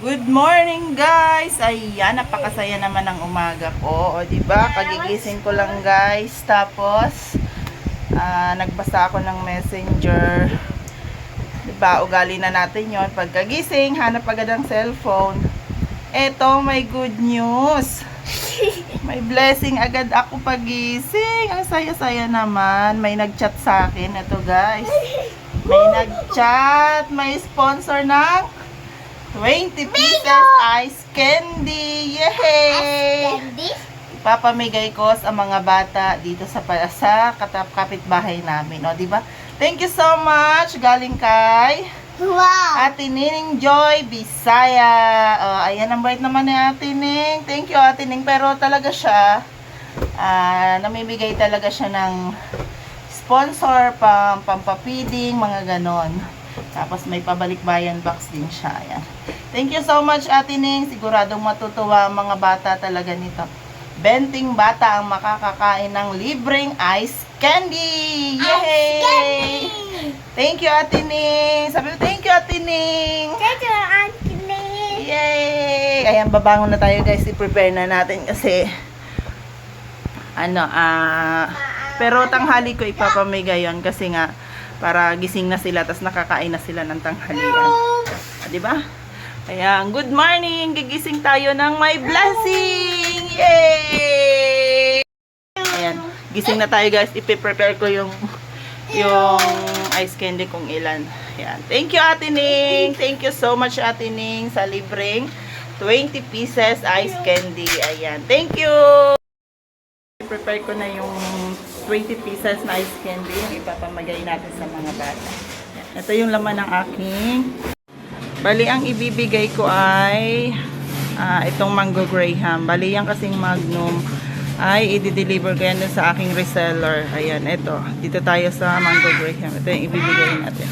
Good morning guys! Ayan, napakasaya naman ng umaga ko. O, di ba? Kagigising ko lang guys. Tapos, ah, nagbasa ako ng messenger. Di ba? Ugali na natin yon Pagkagising, hanap agad ang cellphone. Eto, may good news. May blessing agad ako pagising. Ang saya-saya naman. May nag-chat sa akin. Ito guys. May nag-chat. May sponsor ng 20 pieces ice candy. Yay! Candy? Ipapamigay ko sa mga bata dito sa sa katap kapitbahay namin, no, di ba? Thank you so much galing kay Wow! Ate Nining Joy Bisaya. Oh, ayan ang bait naman ni Ate Ning. Thank you Ate Ning, pero talaga siya ah namimigay talaga siya ng sponsor pam pampapiding, mga ganon. Tapos may pabalik bayan box din siya. Ayan. Thank you so much Ate Ning. Siguradong matutuwa ang mga bata talaga nito. Benting bata ang makakakain ng libreng ice candy! Yay! Thank you Ate Ning. Sabi mo, thank you Ate Ning. Thank you, Auntie Ning. Yay! Ayan, babangon na tayo guys. I-prepare na natin kasi ano, ah pero tanghali ko ipapamigay yon kasi nga para gising na sila tapos nakakain na sila ng tanghalian. Ah, Di ba? Kaya, good morning! Gigising tayo ng may blessing! Yay! Ayan, gising na tayo guys. Ipe-prepare ko yung yung ice candy kung ilan. Ayan. Thank you, Ate Ning. Thank you so much, Ate Ning, sa libreng 20 pieces ice candy. Ayan. Thank you! Prepare ko na yung 20 pieces na ice candy. Yung ipapamagay natin sa mga bata. Ito yung laman ng aking. Bali, ang ibibigay ko ay ah, itong mango graham. Bali, yan kasing magnum ay i-deliver ko yan sa aking reseller. Ayan, ito. Dito tayo sa mango graham. Ito yung ibibigay natin.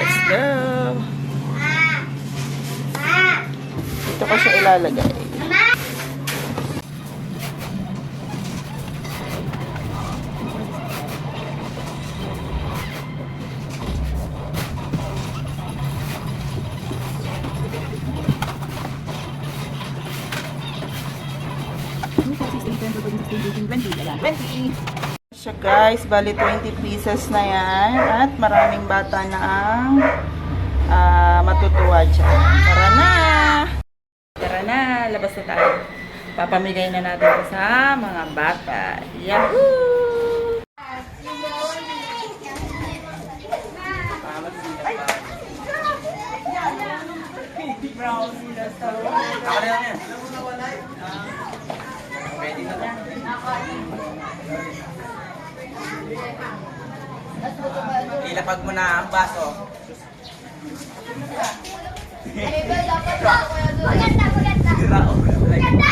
Let's go! Dito ko siya ilalagay. Siya guys, bali 20 pieces na yan at maraming bata na ang ah, matutuwa dyan. Tara na! Tara na, labas na tayo. Papamigay na natin sa mga bata. Yahoo! Ilapag mo na ang baso. Maganda, maganda.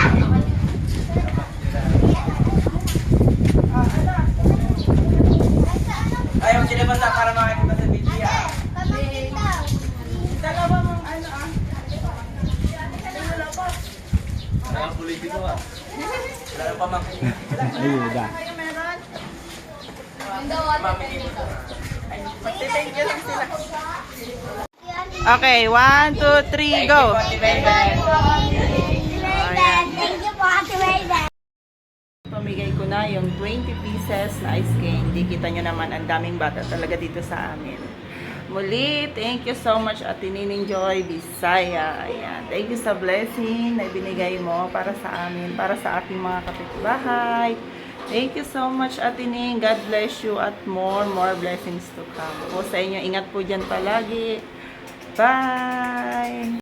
Ayaw sila basta para makikita sa video. ah. Dalawang ano ah. Ang politiko ah. Lang sila. Okay, one, two, three, go! Pamigay ko na yung 20 pieces na ice candy. Kita nyo naman, ang daming bata talaga dito sa amin. Muli, thank you so much Ate Nining Joy Bisaya. Ayan. Thank you sa blessing na ibinigay mo para sa amin, para sa aking mga kapitbahay. Thank you so much Ate Ning. God bless you at more, more blessings to come. Po sa inyo, ingat po dyan palagi. Bye!